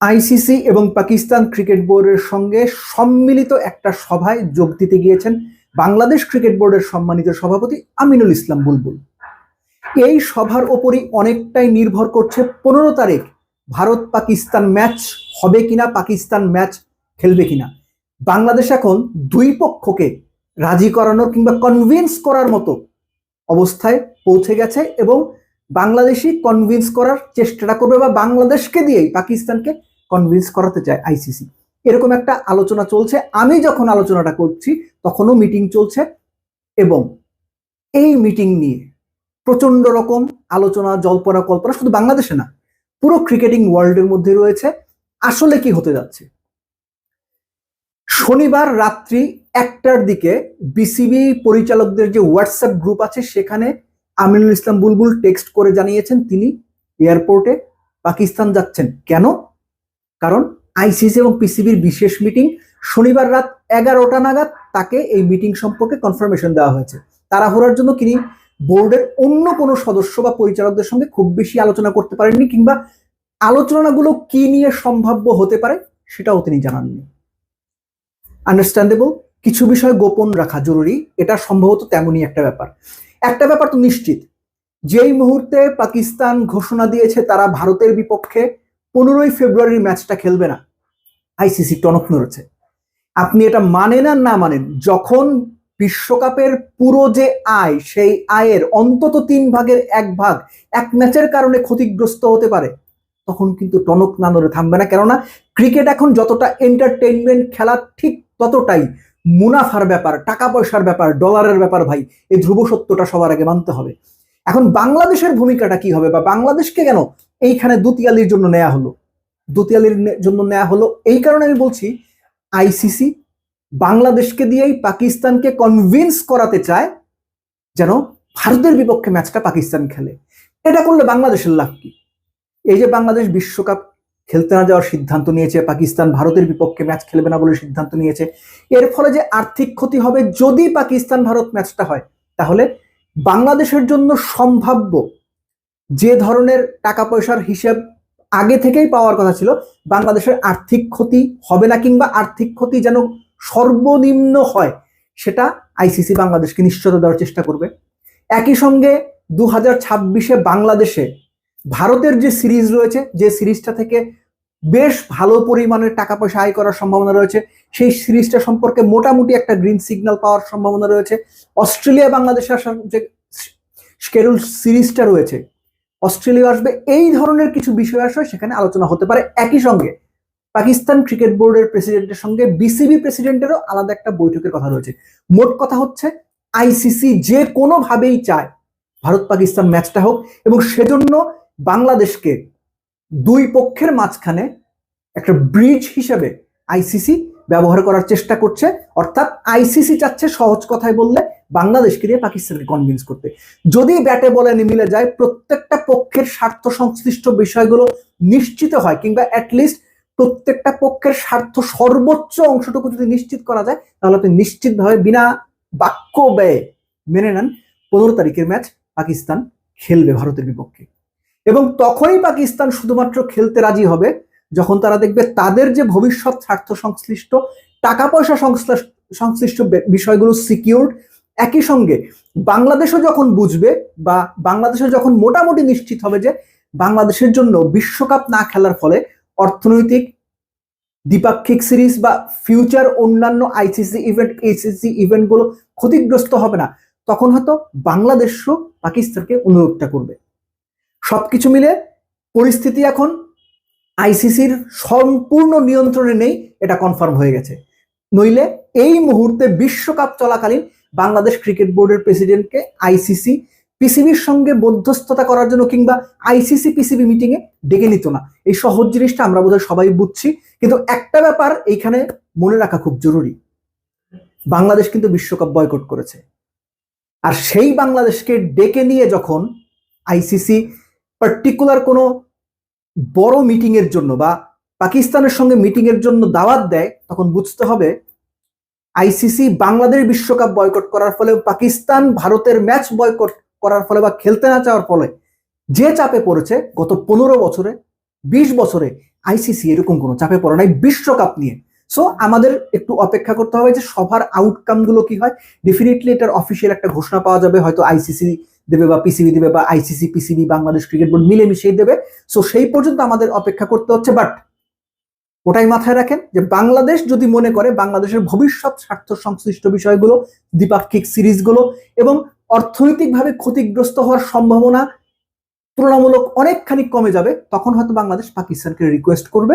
ICC এবং Pakistan cricket বোর্ডের সঙ্গে সম্মিলিত একটা সভায় যোগ দিতে গিয়েছেন বাংলাদেশ ক্রিকেট বোর্ডের সম্মানিত সভাপতি আমিনুল ইসলাম বুলবুল। এই সভার ওপরই অনেকটাই নির্ভর করছে পনেরো তারিখ ভারত পাকিস্তান ম্যাচ হবে কিনা, পাকিস্তান ম্যাচ খেলবে কিনা। বাংলাদেশ এখন দুই পক্ষকে রাজি করানোর কিংবা কনভিন্স করার মতো অবস্থায় পৌঁছে গেছে এবং বাংলাদেশি কনভিন্স করার চেষ্টাটা করবে বা বাংলাদেশকে দিয়েই পাকিস্তানকে কনভিন্স করাতে চায় আইসিসি এরকম একটা আলোচনা চলছে। আমি যখন আলোচনাটা করছি, তখনও মিটিং চলছে এবং এই মিটিং নিয়ে প্রচণ্ড রকম আলোচনা, জল্পনা, কল্পনা শুধু বাংলাদেশে না, পুরো ক্রিকেটিং ওয়ার্ল্ডের মধ্যে রয়েছে। আসলে কি হতে যাচ্ছে? শনিবার রাত্রি একটার দিকে বিসিবি পরিচালকদের যে হোয়াটসঅ্যাপ গ্রুপ আছে, সেখানে আমিনুল ইসলাম বুলবুল টেক্সট করে জানিয়েছেন তিনি এয়ারপোর্টে পাকিস্তান যাচ্ছেন। কেন? কারণ আইসিসি এবং পিসিবির বিশেষ মিটিং শনিবার রাত এগারোটা নাগাদ তাকে এই মিটিং সম্পর্কে কনফার্মেশন দেওয়া হয়েছে। তাড়াহুড়ার জন্য তিনি বোর্ডের অন্য কোনো সদস্য বা পরিচালকদের সঙ্গে খুব বেশি আলোচনা করতে পারেননি কিংবা আলোচনাগুলো কি নিয়ে সম্ভাব্য হতে পারে সেটাও তিনি জানাননি। আন্ডারস্ট্যান্ডেবল কিছু বিষয় গোপন রাখা জরুরি। এটা সম্ভবত তেমনই একটা ব্যাপার। একটা ব্যাপার তো নিশ্চিত। যেই মুহূর্তে পাকিস্তান ঘোষণা দিয়েছে তারা ভারতের বিপক্ষে পনেরোই ফেব্রুয়ারির ম্যাচটা খেলবে না। আইসিসি টনক নড়েছে। আপনি এটা মানেন আর না মানেন, যখন বিশ্বকাপের পুরো যে আয়, সেই আয়ের অন্তত তিন ভাগের এক ভাগ এক ম্যাচের কারণে ক্ষতিগ্রস্ত হতে পারে, তখন কিন্তু টনক না নড়ে থামবে না। কেননা ক্রিকেট এখন যতটা এন্টারটেইনমেন্ট খেলা ঠিক ততটাই মুনাফার ব্যাপার টাকা পয়সার ব্যাপার ডলারের ব্যাপার ভাই, এই ধ্রুব সত্যটা সবার আগে মানতে হবে। এখন বাংলাদেশের ভূমিকাটা কি হবে বা বাংলাদেশকে কেন এইখানে দুতিয়ালির জন্য নেওয়া হলো? দুতিয়ালির জন্য নেওয়া হলো এই কারণে আমি বলছি আইসিসি বাংলাদেশকে দিয়েই পাকিস্তানকে কনভিন্স করাতে চায় যেন ভারতের বিপক্ষে ম্যাচটা পাকিস্তান খেলে। এটা করলে বাংলাদেশের লাভ কি? এই যে বাংলাদেশ বিশ্বকাপ খেলতে না যাওয়ার সিদ্ধান্ত নিয়েছে, পাকিস্তান ভারতের বিপক্ষে ম্যাচ খেলবে না বলে সিদ্ধান্ত নিয়েছে। এর ফলে যে আর্থিক ক্ষতি হবে যদি পাকিস্তান ভারত ম্যাচটা হয়, তাহলে বাংলাদেশের জন্য সম্ভাব্য যে ধরনের টাকা পয়সার হিসেব আগে থেকেই পাওয়ার কথা ছিল, বাংলাদেশের আর্থিক ক্ষতি হবে না কিংবা আর্থিক ক্ষতি যেন সর্বনিম্ন হয়, সেটা আইসিসি বাংলাদেশকে নিশ্চয়তা দেওয়ার চেষ্টা করবে। একই সঙ্গে দু হাজার ছাব্বিশে বাংলাদেশে ভারতের যে সিরিজ রয়েছে, যে সিরিজটা থেকে বেশ ভালো পরিমাণের টাকা পয়সা আয় করার সম্ভাবনা রয়েছে, সেই সিরিজটা সম্পর্কে মোটামুটি একটা গ্রিন সিগন্যাল পাওয়ার সম্ভাবনা রয়েছে। অস্ট্রেলিয়া বাংলাদেশের যে স্কেডুল সিরিজটা রয়েছে, অস্ট্রেলিয়া আসবে, এই ধরনের কিছু বিষয় আসবে সেখানে আলোচনা হতে পারে। একই সঙ্গে পাকিস্তান ক্রিকেট বোর্ডের প্রেসিডেন্টের সঙ্গে বিসিবি প্রেসিডেন্টেরও আলাদা একটা বৈঠকের কথা রয়েছে। মোট কথা হচ্ছে আইসিসি যে কোনোভাবেই চায় ভারত পাকিস্তান ম্যাচটা হোক এবং সেজন্য বাংলাদেশকে দুই পক্ষের মাঝখানে একটা ব্রিজ হিসেবে আইসিসি ব্যবহার করার চেষ্টা করছে। অর্থাৎ আইসিসি চাচ্ছে সহজ কথায় বললে বাংলাদেশকে দিয়ে পাকিস্তানকে কনভিন্স করতে। যদি ব্যাটে বলে মিলে যায়, প্রত্যেকটা পক্ষের স্বার্থ সংশ্লিষ্ট বিষয়গুলো নিশ্চিত হয় কিংবা অ্যাটলিস্ট প্রত্যেকটা পক্ষের স্বার্থ সর্বোচ্চ অংশটুকু যদি নিশ্চিত করা যায়, তাহলে আপনি নিশ্চিতভাবে বিনা বাক্য ব্যয়ে মেনে নেন। পনেরো তারিখের ম্যাচ পাকিস্তান খেলবে ভারতের বিপক্ষে। এবং তখনই পাকিস্তান শুধুমাত্র খেলতে রাজি হবে যখন তারা দেখবে তাদের যে ভবিষ্যৎ স্বার্থ সংশ্লিষ্ট টাকা পয়সা সংশ্লিষ্ট বিষয়গুলো সিকিউরড একই সঙ্গে বাংলাদেশও যখন বুঝবে বা বাংলাদেশও যখন মোটামুটি নিশ্চিত হবে যে বাংলাদেশের জন্য বিশ্বকাপ না খেলার ফলে অর্থনৈতিক, দ্বিপাক্ষিক সিরিজ বা ফিউচার অন্যান্য আইসিসি ইভেন্ট এসিসি ইভেন্টগুলো ক্ষতিগ্রস্ত হবে না। তখন হয়তো বাংলাদেশও পাকিস্তানকে অনুরোধটা করবে। সবকিছু মিলে পরিস্থিতি এখন আইসিসির সম্পূর্ণ নিয়ন্ত্রণে নেই, এটা কনফার্ম হয়ে গেছে। নইলে এই মুহূর্তে বিশ্বকাপ চলাকালীন বাংলাদেশ ক্রিকেট বোর্ডের প্রেসিডেন্টকে আইসিসি পিসিবির সঙ্গে মধ্যস্থতা করার জন্য কিংবা আইসিসি পিসিবি মিটিং এ ডেকে নিত না। এই সহজ জিনিসটা আমরা বোধহয় সবাই বুঝছি, কিন্তু একটা ব্যাপার এইখানে মনে রাখা খুব জরুরি। বাংলাদেশ কিন্তু বিশ্বকাপ বয়কট করেছে। আর সেই বাংলাদেশকে ডেকে নিয়ে যখন আইসিসি পার্টিকুলার কোনো বড় মিটিং এর জন্য বা পাকিস্তানের সঙ্গে মিটিং এর জন্য দাওয়াত দেয়, তখন বুঝতে হবে আইসিসি বাংলাদেশ বিশ্বকাপ বয়কট করার ফলে পাকিস্তান ভারতের ম্যাচ বয়কট করার ফলে বা খেলতে না চাওয়ার ফলে যে চাপে পড়েছে, গত পনেরো বছরে, বিশ বছরে আইসিসি এরকম কোনো চাপে পড়ে নাই বিশ্বকাপ নিয়ে। সো আমাদের একটু অপেক্ষা করতে হবে যে সবার আউটকামগুলো কি হয়? ডেফিনেটলি এটার অফিসিয়াল একটা ঘোষণা পাওয়া যাবে, হয়তো আইসিসি দেবে বা পিসিবি দেবে বা ICC PCB Bangladesh cricket board মিলেমিশেই দেবে। সো সেই পর্যন্ত আমাদের অপেক্ষা করতে হচ্ছে বাট ওটাই মাথায় রাখেন যে বাংলাদেশ যদি মনে করে বাংলাদেশের ভবিষ্যৎ স্বার্থ সংশ্লিষ্ট বিষয়গুলো, দ্বিপাক্ষিক সিরিজগুলো এবং অর্থনৈতিকভাবে ক্ষতিগ্রস্ত হওয়ার সম্ভাবনা তুলনামূলক অনেকখানি কমে যাবে, তখন হয়তো বাংলাদেশ পাকিস্তানকে রিকোয়েস্ট করবে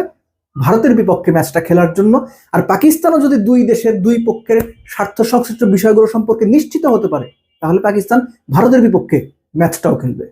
ভারতের বিপক্ষে ম্যাচটা খেলার জন্য। আর পাকিস্তানও যদি দুই দেশের দুই পক্ষের স্বার্থ সংশ্লিষ্ট বিষয়গুলো সম্পর্কে নিশ্চিত হতে পারে তাহলে পাকিস্তান ভারতের বিপক্ষে ম্যাচটাও খেলবে।